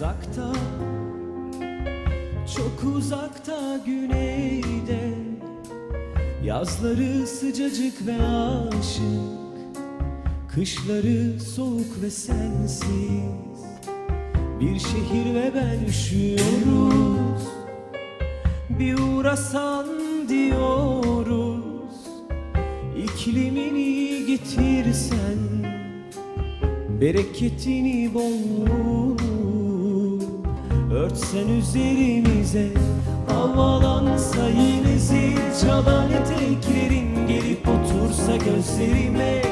Uzakta Çok uzakta güneyde. Yazları sıcacık ve aşık Kışları soğuk ve sensiz. Bir şehir ve ben üşüyoruz Bir uğrasan diyoruz. İklimini getirsen Bereketini bolluğu Örtsen üzerimize Havalansa yine zil çalan eteklerin Gelip otursa gözlerime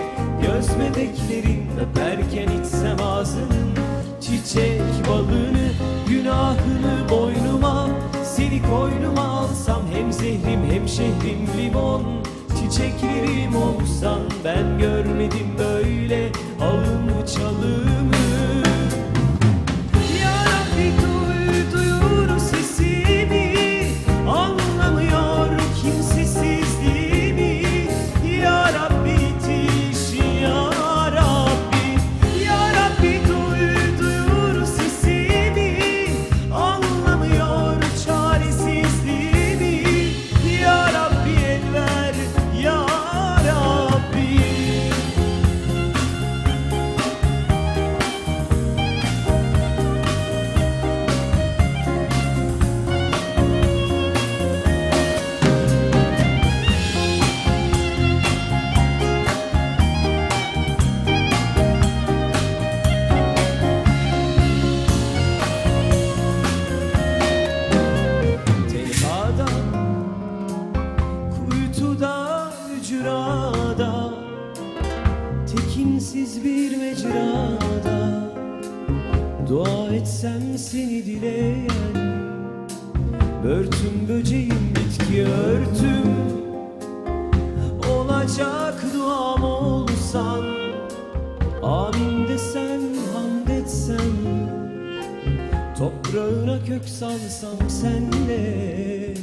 Göz bebeklerin Öperken içsem ağzının Çiçek balını Günahını boynuma. Seni koynuma alsam Hem zehrim hem şehrim limon. Çiçeklerim olsan Ben görmedim böyle Tekinsiz bir mecrada. Dua etsem seni dileyen Börtüm böceğim bitki örtüm. Olacak duam olsan Amin desen hamd etsem Toprağına kök salsam senle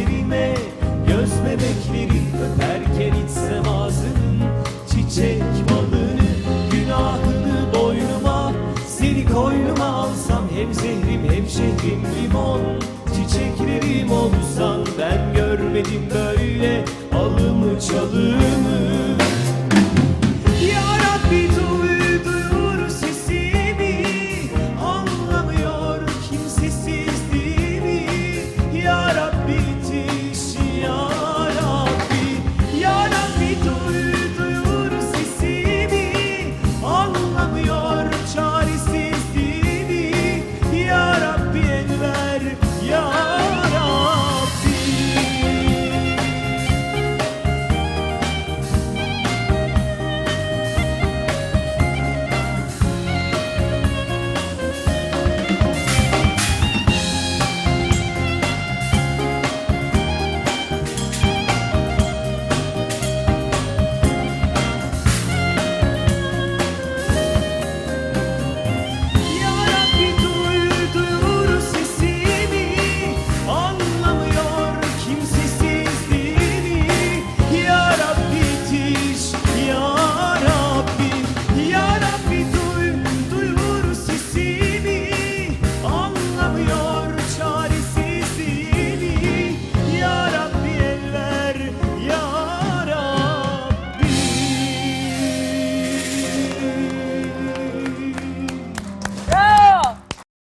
gözlerime Göz bebekleri öperken içsem ağzının Çiçek balını günahını boynuma Seni koynuma alsam hem zehrim hem şehrim limon Çiçeklerim olur.